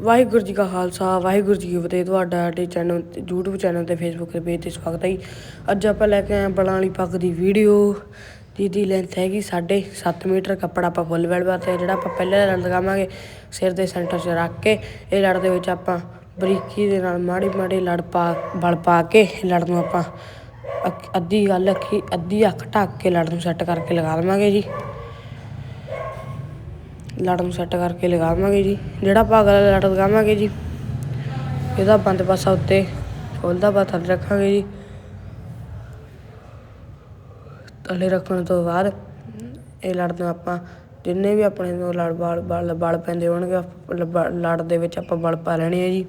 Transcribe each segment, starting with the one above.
ਵਾਹਿਗੁਰੂ ਜੀ ਕਾ ਖਾਲਸਾ, ਵਾਹਿਗੁਰੂ ਜੀ ਕੀ ਫਤਿਹ। ਤੁਹਾਡਾ ਸਾਡੇ ਚੈਨਲ ਤੇ, YouTube ਚੈਨਲ ਤੇ, Facebook ਤੇ ਪੇਜ ਤੇ ਸਵਾਗਤ ਹੈ ਜੀ। ਅੱਜ ਆਪਾਂ ਲੈ ਕੇ ਆਏ ਹਾਂ ਬਲਾਂ ਵਾਲੀ ਪੱਗ ਦੀ ਵੀਡੀਓ ਜਿਹਦੀ ਲੈਂਥ ਹੈਗੀ 7.5 ਮੀਟਰ, ਕੱਪੜਾ ਆਪਾਂ ਫੁੱਲ ਵੈਲਵਟ ਤੇ ਜਿਹੜਾ ਆਪਾਂ ਪਹਿਲੇ ਲੜ ਲਗਾਵਾਂਗੇ ਸਿਰ ਦੇ ਸੈਂਟਰ 'ਚ ਰੱਖ ਕੇ, ਇਹ ਲੜ ਦੇ ਵਿੱਚ ਆਪਾਂ ਬਰੀਕੀ ਦੇ ਨਾਲ ਮਾੜੀ ਮਾੜੀ ਲੜ ਪਾ, ਬਲ ਪਾ ਕੇ ਲੜ ਨੂੰ ਆਪਾਂ ਅੱਖ- ਅੱਧੀ ਗੱਲ ਅੱਖੀ ਅੱਧੀ ਅੱਖ ਢੱਕ ਕੇ ਲੜ ਨੂੰ ਸੈੱਟ ਕਰਕੇ ਲਗਾ ਦੇਵਾਂਗੇ ਜੀ। ਲੜ ਨੂੰ ਸੈੱਟ ਕਰਕੇ ਲਗਾਵਾਂਗੇ ਜੀ। ਜਿਹੜਾ ਭਾਗ ਵਾਲਾ ਲੜ ਲਗਾਵਾਂਗੇ ਜੀ, ਇਹਦਾ ਬੰਦ ਪਾਸਾ ਉੱਤੇ ਖੋਲਦਾ ਪਾ ਥੱਲੇ ਰੱਖਾਂਗੇ ਜੀ। ਥੱਲੇ ਰੱਖਣ ਤੋਂ ਬਾਅਦ ਇਹ ਲੜ ਨੂੰ ਆਪਾਂ ਜਿੰਨੇ ਵੀ ਆਪਣੇ ਨੂੰ ਲੜ ਬਲ ਬਲ ਬਲ ਪੈਂਦੇ ਹੋਣਗੇ ਲੜ ਦੇ ਵਿੱਚ ਆਪਾਂ ਬਲ ਪਾ ਲੈਣੇ ਆ ਜੀ।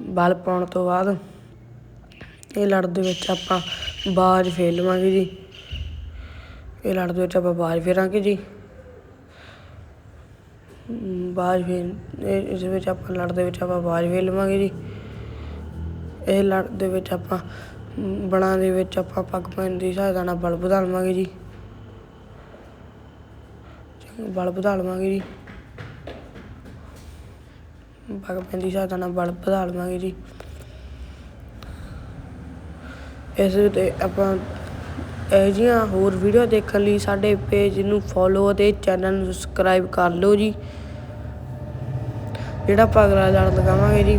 ਬਲ ਪਾਉਣ ਤੋਂ ਬਾਅਦ ਇਹ ਲੜ ਦੇ ਵਿੱਚ ਆਪਾਂ ਬਾਜ ਫੇਰ ਲਵਾਂਗੇ ਜੀ। ਇਹ ਲੜ ਦੇ ਵਿੱਚ ਆਪਾਂ ਬਾਜ ਫੇਰਾਂਗੇ ਜੀ। ਬਾਜ ਫੇਰ ਇਸ ਵਿੱਚ ਆਪਾਂ ਲੜ ਦੇ ਵਿੱਚ ਆਪਾਂ ਬਾਜ ਫੇਰ ਲਵਾਂਗੇ ਜੀ। ਇਹ ਲੜ ਦੇ ਵਿੱਚ ਆਪਾਂ ਅਮ, ਦੇ ਵਿੱਚ ਆਪਾਂ ਪੱਗ ਪੈਣ ਦੀ ਸਹਾਇਤਾ ਨਾਲ ਬਲ ਵਧਾ ਲਵਾਂਗੇ ਜੀ। ਬਲ ਵਧਾ ਲਵਾਂਗੇ ਜੀ। ਪੱਗ ਪੈਣ ਦੀ ਸਹਾਇਤਾ ਨਾਲ ਬਲ ਵਧਾ ਲਵਾਂਗੇ ਜੀ। ਇਸ ਤੇ ਆਪਾਂ ਇਹੋ ਜਿਹੀਆਂ ਹੋਰ ਵੀਡੀਓ ਦੇਖਣ ਲਈ ਸਾਡੇ ਪੇਜ ਨੂੰ ਫੋਲੋ ਅਤੇ ਚੈਨਲ ਨੂੰ ਸਬਸਕ੍ਰਾਈਬ ਕਰ ਲਓ ਜੀ। ਜਿਹੜਾ ਪਗਲਾ ਲੜ ਲਗਾਵਾਂਗੇ ਜੀ।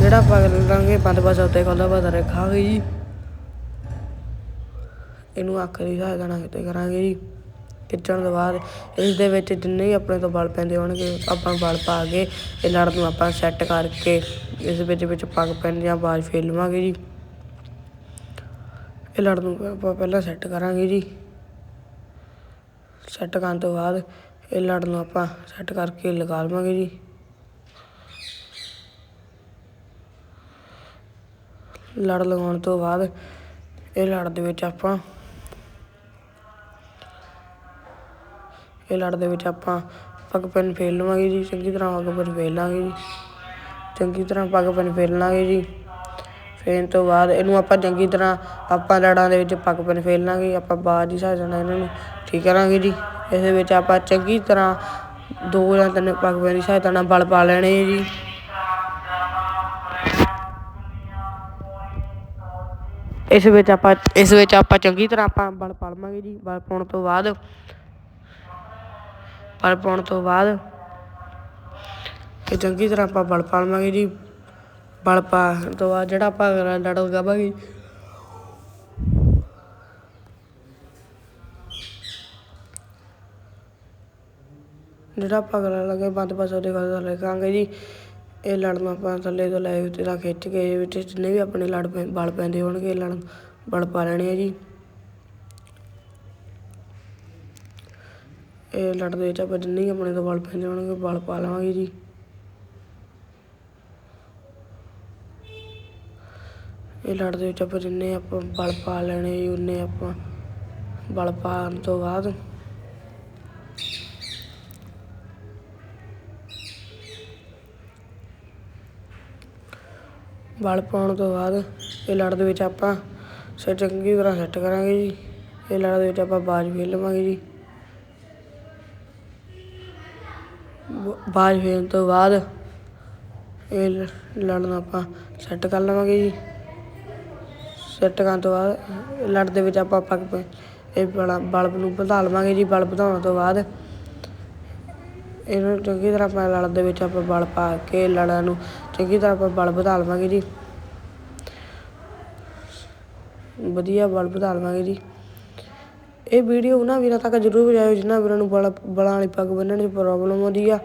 ਜਿਹੜਾ ਪਗਲਾ ਲਗਾਵਾਂਗੇ ਪੰਜ ਪਾਸੇ ਉੱਤੇ ਖੋਲ੍ਹਾ ਪਤਾ ਰੱਖਾਂਗੇ ਜੀ। ਇਹਨੂੰ ਆਖਰੀ ਦੀ ਸਹਾਇਤਾ ਨਾਲ ਕਿਤੇ ਕਰਾਂਗੇ ਜੀ। ਖਿੱਚਣ ਤੋਂ ਬਾਅਦ ਇਸ ਦੇ ਵਿੱਚ ਜਿੰਨੇ ਵੀ ਆਪਣੇ ਤੋਂ ਬਲ ਪੈਂਦੇ ਹੋਣਗੇ, ਆਪਾਂ ਬਲ ਪਾ ਕੇ ਇਹ ਲੜ ਨੂੰ ਆਪਾਂ ਸੈੱਟ ਕਰਕੇ ਇਸ ਵਿੱਚ ਵਿੱਚ ਪੱਗ ਪੈਣ ਜਾਂ ਬਾਜ ਫੇਰ ਲਵਾਂਗੇ ਜੀ। ਇਹ ਲੜ ਨੂੰ ਆਪਾਂ ਪਹਿਲਾਂ ਸੈੱਟ ਕਰਾਂਗੇ ਜੀ। ਸੈੱਟ ਕਰਨ ਤੋਂ ਬਾਅਦ ਇਹ ਲੜ ਨੂੰ ਆਪਾਂ ਸੈੱਟ ਕਰਕੇ ਲਗਾ ਲਵਾਂਗੇ ਜੀ। ਲੜ ਲਗਾਉਣ ਤੋਂ ਬਾਅਦ ਇਹ ਲੜ ਦੇ ਵਿੱਚ ਆਪਾਂ ਇਹ ਲੜ ਦੇ ਵਿੱਚ ਆਪਾਂ ਪੱਗ ਪੈਨ ਫੇਰ ਲਵਾਂਗੇ ਜੀ, ਚੰਗੀ ਤਰ੍ਹਾਂ ਪੱਗ ਪੈਨ ਫੇਰ ਲਾਂਗੇ ਜੀ। ਚੰਗੀ ਤਰ੍ਹਾਂ ਪੱਗ ਪੈਨ ਫੇਰ ਲਾਂਗੇ ਜੀ। ਫੇਰਨ ਤੋਂ ਬਾਅਦ ਇਹਨੂੰ ਆਪਾਂ ਚੰਗੀ ਤਰ੍ਹਾਂ ਆਪਾਂ ਲੜਾਂ ਦੇ ਵਿੱਚ ਪੱਗ ਪੈਨ ਫੇਰ ਲਾਂਗੇ, ਆਪਾਂ ਬਾਜ ਦੀ ਸਹਾਇਤਾ ਨਾਲ ਇਹਨਾਂ ਨੂੰ। ਠੀਕ ਕਰਾਂਗੇ ਜੀ। ਇਸ ਦੇ ਵਿੱਚ ਆਪਾਂ ਚੰਗੀ ਤਰ੍ਹਾਂ ਦੋ ਜਾਂ ਤਿੰਨ ਪੱਗ ਪੈਨ ਦੀ ਸਹਾਇਤਾ ਨਾਲ ਬਲ ਪਾ ਲੈਣੇ ਜੀ। ਇਸ ਵਿੱਚ ਆਪਾਂ, ਇਸ ਵਿੱਚ ਆਪਾਂ ਚੰਗੀ ਤਰ੍ਹਾਂ ਆਪਾਂ ਬਲ ਪਾ ਲਵਾਂਗੇ ਜੀ। ਬਲ ਪਾਉਣ ਤੋਂ ਬਾਅਦ ਬਲ ਪਾਉਣ ਤੋਂ ਬਾਅਦ ਇਹ ਚੰਗੀ ਤਰ੍ਹਾਂ ਆਪਾਂ ਬਲ ਪਾ ਲਵਾਂਗੇ ਜੀ। ਬਲ ਪਾਉਣ ਤੋਂ ਬਾਅਦ ਜਿਹੜਾ ਆਪਾਂ ਲੜ ਲਗਾਵਾਂਗੇ ਜਿਹੜਾ ਆਪਾਂ ਗਲਾ ਲਗੇ ਬੰਦ ਪਾਸ ਉਹਦੇ ਕੋਲ ਲਗਾਵਾਂਗੇ ਜੀ। ਇਹ ਲੜਨ ਆਪਾਂ ਥੱਲੇ ਤੋਂ ਲੈ ਉੱਤੇ ਤੱਕ ਖਿੱਚ ਕੇ ਵਿੱਚ ਜਿੰਨੇ ਵੀ ਆਪਣੇ ਲੜ ਬਲ ਪੈਂਦੇ ਹੋਣਗੇ, ਇਹ ਲੜ ਬਲ ਪਾ ਲੈਣੇ ਆ ਜੀ। ਇਹ ਲੜ ਦੇ ਵਿੱਚ ਆਪਾਂ ਜਿੰਨੇ ਵੀ ਆਪਣੇ ਤੋਂ ਬਲ ਪੈਂਦੇ ਹੋਣਗੇ ਬਲ ਪਾ ਲਵਾਂਗੇ ਜੀ। ਇਹ ਲੜ ਦੇ ਵਿੱਚ ਆਪਾਂ ਜਿੰਨੇ ਆਪਾਂ ਬਲ ਪਾ ਲੈਣੇ ਜੀ, ਉਨੇ ਆਪਾਂ ਬਲ ਪਾਉਣ ਤੋਂ ਬਾਅਦ ਬਲ ਪਾਉਣ ਤੋਂ ਬਾਅਦ ਇਹ ਲੜ ਦੇ ਵਿੱਚ ਆਪਾਂ ਸੇ ਚੰਗੀ ਤਰ੍ਹਾਂ ਸੈੱਟ ਕਰਾਂਗੇ ਜੀ। ਇਹ ਲੜ ਦੇ ਵਿੱਚ ਆਪਾਂ ਬਾਜ ਫੇਰ ਲਵਾਂਗੇ ਜੀ। ਬਾਜ ਫੇਰਨ ਤੋਂ ਬਾਅਦ ਇਹ ਲ- ਲੜ ਨੂੰ ਆਪਾਂ ਸੈੱਟ ਕਰ ਲਵਾਂਗੇ ਜੀ। ਸੈੱਟ ਕਰਨ ਤੋਂ ਬਾਅਦ ਇਹ ਲੜ ਦੇ ਵਿੱਚ ਆਪਾਂ ਪੱਗ ਇਹ ਬਲ ਬਲਬ ਨੂੰ ਵਧਾ ਲਵਾਂਗੇ ਜੀ, ਬਲਬ ਵਧਾਉਣ ਤੋਂ ਬਾਅਦ। ਇਹਨੂੰ ਚੰਗੀ ਤਰ੍ਹਾਂ ਆਪਾਂ ਲੜ ਦੇ ਵਿੱਚ ਆਪਾਂ ਬਲ ਪਾ ਕੇ ਲੜਾਂ ਨੂੰ ਚੰਗੀ ਤਰ੍ਹਾਂ ਆਪਾਂ ਬਲ ਵਧਾ ਲਵਾਂਗੇ ਜੀ। ਵਧੀਆ ਬਲ ਵਧਾ ਲਵਾਂਗੇ ਜੀ। ਇਹ ਵੀਡੀਓ ਉਹਨਾਂ ਵੀਰਾਂ ਤੱਕ ਜ਼ਰੂਰ ਪਹੁੰਚਾਇਓ ਜਿਨ੍ਹਾਂ ਵੀਰਾਂ ਨੂੰ ਬਲ, ਬਲਾਂ ਵਾਲੀ ਪੱਗ ਬੰਨਣ 'ਚ ਪ੍ਰੋਬਲਮ ਆਉਂਦੀ ਆ।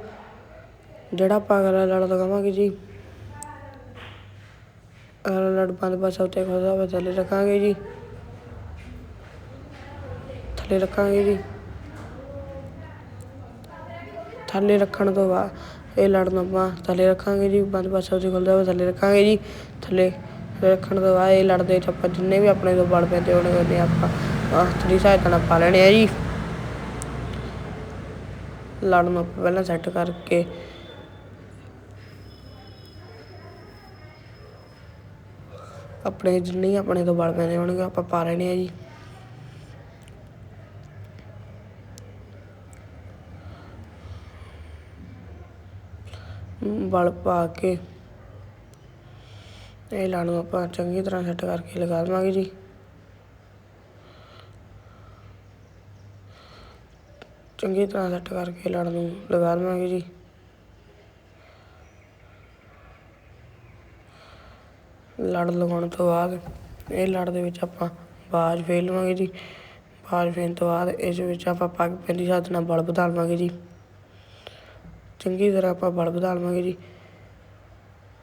ਜਿਹੜਾ ਆਪਾਂ ਅਗਲਾ ਲੜ ਲਗਾਵਾਂਗੇ ਜੀ, ਅਗਲਾ ਲੜ ਬੰਦ ਪਾਸਾ ਉੱਤੇ ਖੋਲ੍ਹਦਾ ਹੋਵੇ, ਥੱਲੇ ਰੱਖਾਂਗੇ ਜੀ। ਥੱਲੇ ਰੱਖਾਂਗੇ ਜੀ। ਥੱਲੇ ਰੱਖਣ ਤੋਂ ਬਾਅਦ ਇਹ ਲੜ ਆਪਾਂ ਥੱਲੇ ਰੱਖਾਂਗੇ ਜੀ, ਬੰਦ ਪਾਸਾ ਉੱਤੇ ਖੁੱਲਦਾ ਹੋਵੇ, ਥੱਲੇ ਰੱਖਾਂਗੇ ਜੀ। ਥੱਲੇ ਰੱਖਣ ਤੋਂ ਬਾਅਦ ਇਹ ਲੜਦੇ ਦੇ ਆਪਾਂ ਜਿੰਨੇ ਵੀ ਆਪਣੇ ਤੋਂ ਬਲ ਪੈਂਦੇ ਹੋਣਗੇ, ਉਹਨੇ ਆਪਾਂ ਹੱਥ ਦੀ ਸਹਾਇਤਾ ਨਾਲ ਪਾ ਲੈਣੇ ਆ ਜੀ। ਲੜਨ ਨੂੰ ਆਪਾਂ ਪਹਿਲਾਂ ਸੈੱਟ ਕਰਕੇ ਆਪਣੇ ਜਿੰਨੇ ਹੀ ਆਪਣੇ ਤੋਂ ਬਲ ਪੈਂਦੇ ਹੋਣਗੇ, ਆਪਾਂ ਪਾ ਲੈਣੇ ਆ ਜੀ। ਬਲ ਪਾ ਕੇ ਇਹ ਲਾਣੂ ਆਪਾਂ, ਚੰਗੀ ਤਰ੍ਹਾਂ ਸੈੱਟ ਕਰਕੇ ਲਗਾ ਦਵਾਂਗੇ ਜੀ। ਚੰਗੀ ਤਰ੍ਹਾਂ ਸੈੱਟ ਕਰਕੇ ਲੜ ਨੂੰ ਲਗਾ ਲਵਾਂਗੇ ਜੀ। ਲੜ ਲਗਾਉਣ ਤੋਂ ਬਾਅਦ ਇਹ ਲੜ ਦੇ ਵਿੱਚ ਆਪਾਂ ਬਾਜ ਫੇਰ ਲਵਾਂਗੇ ਜੀ। ਬਾਜ ਫੇਰਨ ਤੋਂ ਬਾਅਦ ਇਸ ਵਿੱਚ ਆਪਾਂ ਪੱਗ ਪੈਂਦੀ ਹੱਥ ਨਾਲ ਬਲ ਵਧਾ ਲਵਾਂਗੇ ਜੀ। ਚੰਗੀ ਤਰ੍ਹਾਂ ਆਪਾਂ ਬਲ ਵਧਾ ਲਵਾਂਗੇ ਜੀ।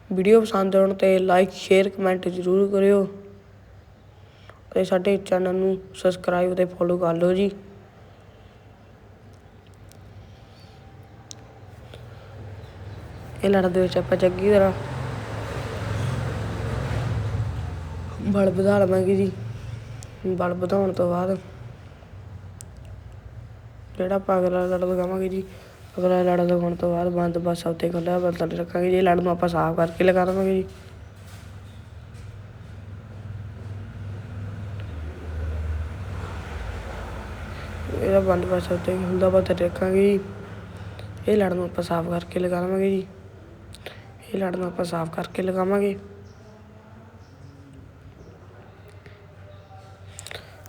ਵੀਡੀਓ ਪਸੰਦ ਆਉਣ ਤੇ ਲਾਈਕ ਸ਼ੇਅਰ ਕਮੈਂਟ ਜ਼ਰੂਰ ਕਰਿਓ। ਤੇ ਸਾਡੇ ਚੈਨਲ ਨੂੰ ਸਬਸਕ੍ਰਾਈਬ ਤੇ ਫੋਲੋ ਕਰ ਲਓ ਜੀ। ਇਹ ਲੜਨ ਦੇ ਵਿੱਚ ਆਪਾਂ ਚੰਗੀ ਤਰ੍ਹਾਂ ਬਲ ਵਧਾ ਲਵਾਂਗੇ ਜੀ। ਬਲ ਵਧਾਉਣ ਤੋਂ ਬਾਅਦ ਜਿਹੜਾ ਆਪਾਂ ਅਗਲਾ ਲੜ ਲਗਾਵਾਂਗੇ ਜੀ, ਅਗਲਾ ਲੜ ਲਗਾਉਣ ਤੋਂ ਬਾਅਦ ਬੰਦ ਬਸ ਉੱਤੇ ਖੁੱਲ੍ਹਾ ਬਰਤਨ ਰੱਖਾਂਗੇ ਜੀ। ਇਹ ਲੜ ਨੂੰ ਆਪਾਂ ਸਾਫ਼ ਕਰਕੇ ਲਗਾ ਦੇਵਾਂਗੇ ਜੀ। ਇਹਦਾ ਬੰਦ ਬਸ ਉੱਤੇ ਖੁੱਲ੍ਹਾ ਬਰਤਨ ਰੱਖਾਂਗੇ ਜੀ। ਇਹ ਲੜ ਨੂੰ ਆਪਾਂ ਸਾਫ਼ ਕਰਕੇ ਲਗਾ ਦੇਵਾਂਗੇ ਜੀ। ਇਹ ਲੜ ਨੂੰ ਆਪਾਂ ਸਾਫ਼ ਕਰਕੇ ਲਗਾਵਾਂਗੇ।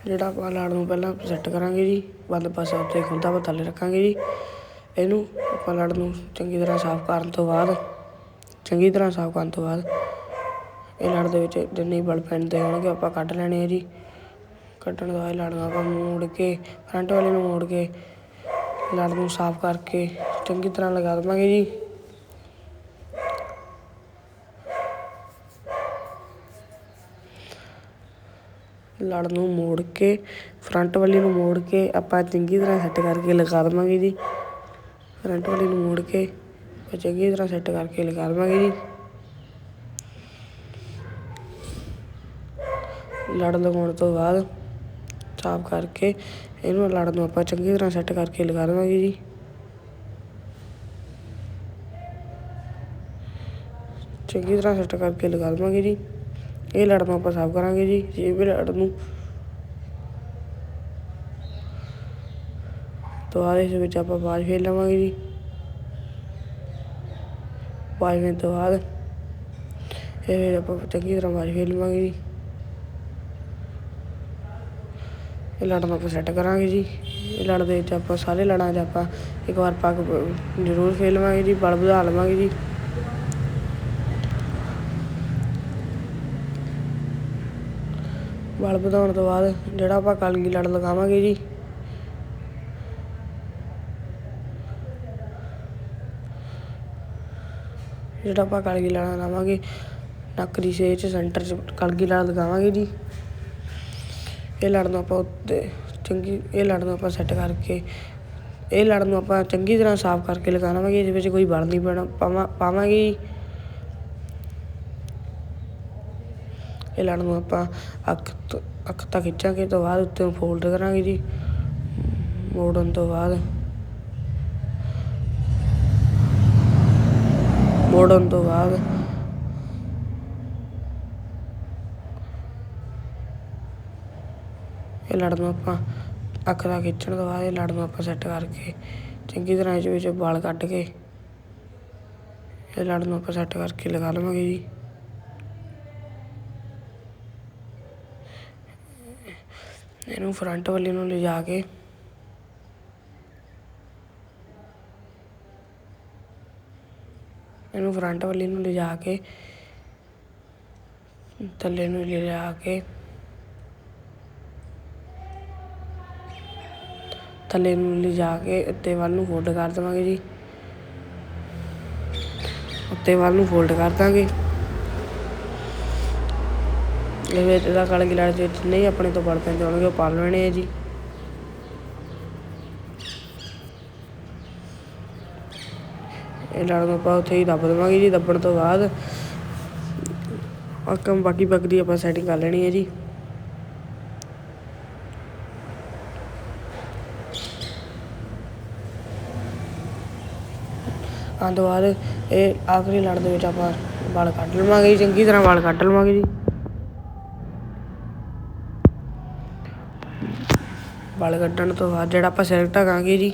ਜਿਹੜਾ ਆਪਾਂ ਲੜ ਨੂੰ ਪਹਿਲਾਂ ਸੈੱਟ ਕਰਾਂਗੇ ਜੀ ਬੰਦ ਪਾਸਾ ਉੱਤੇ ਖੁੱਲ੍ਹਾ ਵਾ, ਥੱਲੇ ਰੱਖਾਂਗੇ ਜੀ। ਇਹਨੂੰ ਆਪਾਂ ਲੜ ਨੂੰ ਚੰਗੀ ਤਰ੍ਹਾਂ ਸਾਫ਼ ਕਰਨ ਤੋਂ ਬਾਅਦ, ਚੰਗੀ ਤਰ੍ਹਾਂ ਸਾਫ਼ ਕਰਨ ਤੋਂ ਬਾਅਦ ਇਹ ਲੜ ਦੇ ਵਿੱਚ ਜਿੰਨੇ ਬਲ ਪੈਂਦੇ ਹੋਣਗੇ ਆਪਾਂ ਕੱਢ ਲੈਣੇ ਆ ਜੀ। ਕੱਢਣ ਤੋਂ ਬਾਅਦ ਲੜ ਨੂੰ ਆਪਾਂ ਮੋੜ ਕੇ ਫਰੰਟ ਵਾਲੇ ਨੂੰ ਮੋੜ ਕੇ ਲੜ ਨੂੰ ਸਾਫ਼ ਕਰਕੇ ਚੰਗੀ ਤਰ੍ਹਾਂ ਲਗਾ ਦੇਵਾਂਗੇ ਜੀ। ਲੜ ਨੂੰ ਮੋੜ ਕੇ ਫਰੰਟ ਵਾਲੀ ਨੂੰ ਮੋੜ ਕੇ ਆਪਾਂ ਚੰਗੀ ਤਰ੍ਹਾਂ ਸੈੱਟ ਕਰਕੇ ਲਗਾ ਦੇਵਾਂਗੇ ਜੀ। ਫਰੰਟ ਵਾਲੀ ਨੂੰ ਮੋੜ ਕੇ ਆਪਾਂ ਚੰਗੀ ਤਰ੍ਹਾਂ ਸੈੱਟ ਕਰਕੇ ਲਗਾ ਦੇਵਾਂਗੇ ਜੀ। ਲੜ ਲਗਾਉਣ ਤੋਂ ਬਾਅਦ ਸਾਫ਼ ਕਰਕੇ ਇਹਨੂੰ ਲੜ ਨੂੰ ਆਪਾਂ ਚੰਗੀ ਤਰ੍ਹਾਂ ਸੈੱਟ ਕਰਕੇ ਲਗਾ ਦੇਵਾਂਗੇ ਜੀ। ਚੰਗੀ ਤਰ੍ਹਾਂ ਸੈੱਟ ਕਰਕੇ ਲਗਾ ਦੇਵਾਂਗੇ ਜੀ। ਇਹ ਲੜ ਨੂੰ ਆਪਾਂ ਸਾਫ਼ ਕਰਾਂਗੇ ਜੀ, ਜੇ ਲੜ ਨੂੰ। ਤੋਂ ਬਾਅਦ ਇਸ ਵਿੱਚ ਆਪਾਂ ਬਾਜ ਫੇਰ ਲਵਾਂਗੇ ਜੀ। ਬਾਜ ਫੇਰਨ ਤੋਂ ਬਾਅਦ ਇਹ ਫਿਰ ਆਪਾਂ ਚੰਗੀ ਤਰ੍ਹਾਂ ਬਾਜ ਫੇਰ ਲਵਾਂਗੇ ਜੀ। ਇਹ ਲੜ ਨੂੰ ਆਪਾਂ ਸੈੱਟ ਕਰਾਂਗੇ ਜੀ। ਇਹ ਲੜ ਦੇ ਵਿੱਚ ਆਪਾਂ ਸਾਰੇ ਲੜਾਂ 'ਚ ਆਪਾਂ ਇੱਕ ਵਾਰ ਪੱਗ ਜ਼ਰੂਰ ਫੇਰ ਲਵਾਂਗੇ ਜੀ, ਬਲ ਵਧਾ ਲਵਾਂਗੇ ਜੀ। ਬਲ ਵਧਾਉਣ ਤੋਂ ਬਾਅਦ ਜਿਹੜਾ ਆਪਾਂ ਕਲਗੀ ਲੜ ਲਗਾਵਾਂਗੇ ਜੀ। ਜਿਹੜਾ ਆਪਾਂ ਕਲਗੀ ਲੜ ਲਗਾਵਾਂਗੇ, ਨੱਕ ਦੀ ਸੇਹ 'ਚ ਸੈਂਟਰ 'ਚ ਕਲਗੀ ਲੜ ਲਗਾਵਾਂਗੇ ਜੀ। ਇਹ ਲੜ ਨੂੰ ਆਪਾਂ ਉੱਤੇ ਚੰਗੀ, ਇਹ ਲੜ ਨੂੰ ਆਪਾਂ ਸੈੱਟ ਕਰਕੇ, ਇਹ ਲੜ ਨੂੰ ਆਪਾਂ ਚੰਗੀ ਤਰ੍ਹਾਂ ਸਾਫ਼ ਕਰਕੇ ਲਗਾਵਾਂਗੇ ਇਹਦੇ ਵਿੱਚ ਕੋਈ ਬਲ ਨਹੀਂ ਪੈਣਾ ਪਾਵਾਂ, ਪਾਵਾਂਗੇ ਜੀ ਇਹ ਲੜ ਨੂੰ ਆਪਾਂ ਅੱਖ ਤੋਂ, ਅੱਖ ਤੱਕ ਖਿੱਚਾਂਗੇ ਤੋਂ ਬਾਅਦ ਉੱਤੇ ਨੂੰ ਫੋਲਡ ਕਰਾਂਗੇ ਜੀ। ਮੋੜਨ ਤੋਂ ਬਾਅਦ। ਮੋੜਨ ਤੋਂ ਬਾਅਦ। ਇਹ ਲੜ ਨੂੰ ਆਪਾਂ ਅੱਖ ਦਾ ਖਿੱਚਣ ਤੋਂ ਬਾਅਦ ਇਹ ਲੜ ਨੂੰ ਆਪਾਂ ਸੈੱਟ ਕਰਕੇ ਚੰਗੀ ਤਰ੍ਹਾਂ ਇਹਦੇ ਵਿੱਚ ਵਾਲ ਕੱਢ ਕੇ ਇਹ ਲੜ ਨੂੰ ਆਪਾਂ ਸੈੱਟ ਕਰਕੇ ਲਗਾ ਲਵਾਂਗੇ ਜੀ। ਇਹਨੂੰ ਫਰੰਟ ਵਾਲੇ ਨੂੰ ਲਿਜਾ ਕੇ। ਇਹਨੂੰ ਫਰੰਟ ਵਾਲੇ ਨੂੰ ਲਿਜਾ ਕੇ, ਥੱਲੇ ਨੂੰ ਲਿਜਾ ਕੇ, ਥੱਲੇ ਨੂੰ ਲਿਜਾ ਕੇ ਉੱਤੇ ਵੱਲ ਨੂੰ ਫੋਲਡ ਕਰ ਦੇਵਾਂਗੇ ਜੀ। ਉੱਤੇ ਵੱਲ ਨੂੰ ਫੋਲਡ ਕਰ ਦਾਂਗੇ। ਇਹ ਵਿੱਚ ਦਾ ਕਲ ਗਿਲਾੜ ਦੇ ਨਹੀਂ ਆਪਣੇ ਤੋਂ ਬੜ ਪੈਂਦੇ ਹੋਣਗੇ, ਉਹ ਪਾਲ ਲੈਣੇ ਆ ਜੀ। ਇਹ ਲੜ ਨੂੰ ਆਪਾਂ ਉੱਥੇ ਹੀ ਦੱਬ ਦੇਵਾਂਗੇ ਜੀ, ਦੱਬਣ ਤੋਂ ਬਾਅਦ। ਆ ਬਾਕੀ ਪੱਗ ਦੀ ਆਪਾਂ ਸੈਟਿੰਗ ਕਰ ਲੈਣੀ ਹੈ ਜੀ। ਆਉਣ ਤੋਂ ਬਾਅਦ ਇਹ ਆਖਰੀ ਲੜ ਦੇ ਵਿੱਚ ਆਪਾਂ ਵਾਲ ਕੱਢ ਲਵਾਂਗੇ ਜੀ, ਚੰਗੀ ਤਰ੍ਹਾਂ ਵਾਲ ਕੱਢ ਲਵਾਂਗੇ ਜੀ। ਵਾਲ ਕੱਢਣ ਤੋਂ ਬਾਅਦ ਜਿਹੜਾ ਆਪਾਂ ਸਿਰ ਢਕਾਂਗੇ ਜੀ,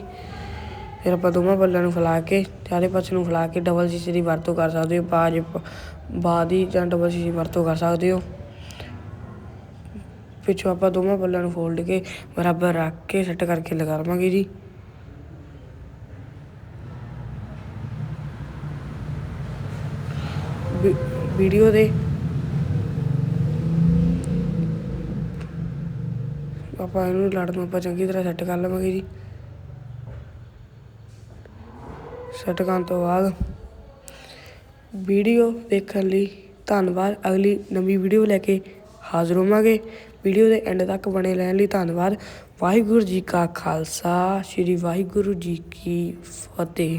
ਫਿਰ ਆਪਾਂ ਦੋਵਾਂ ਬੱਲਾਂ ਨੂੰ ਫੈਲਾ ਕੇ ਚਾਰੇ ਪਾਸੇ ਨੂੰ ਫੈਲਾ ਕੇ ਡਬਲ ਸ਼ੀਸ਼ੇ ਦੀ ਵਰਤੋਂ ਕਰ ਸਕਦੇ ਹੋ, ਬਾਜ ਬਾਦ ਜਾਂ ਡਬਲ ਸ਼ੀਸ਼ੇ ਦੀ ਵਰਤੋਂ ਕਰ ਸਕਦੇ ਹੋ। ਪਿੱਛੋਂ ਆਪਾਂ ਦੋਵਾਂ ਬੱਲਾਂ ਨੂੰ ਫੋਲਡ ਕੇ ਬਰਾਬਰ ਰੱਖ ਕੇ ਸੈੱਟ ਕਰਕੇ ਲਗਾ ਲਵਾਂਗੇ ਜੀ। ਵੀਡੀਓ ਦੇ ਆਪਾਂ ਇਹਨੂੰ ਲੜ ਨੂੰ ਆਪਾਂ ਚੰਗੀ ਤਰ੍ਹਾਂ ਸੈੱਟ ਕਰ ਲਵਾਂਗੇ ਜੀ। ਸੈੱਟ ਕਰਨ ਤੋਂ ਬਾਅਦ ਵੀਡੀਓ ਦੇਖਣ ਲਈ ਧੰਨਵਾਦ। ਅਗਲੀ ਨਵੀਂ ਵੀਡੀਓ ਲੈ ਕੇ ਹਾਜ਼ਰ ਹੋਵਾਂਗੇ। ਵੀਡੀਓ ਦੇ ਐਂਡ ਤੱਕ ਬਣੇ ਰਹਿਣ ਲਈ ਧੰਨਵਾਦ। ਵਾਹਿਗੁਰੂ ਜੀ ਕਾ ਖਾਲਸਾ, ਸ੍ਰੀ ਵਾਹਿਗੁਰੂ ਜੀ ਕੀ ਫਤਿਹ।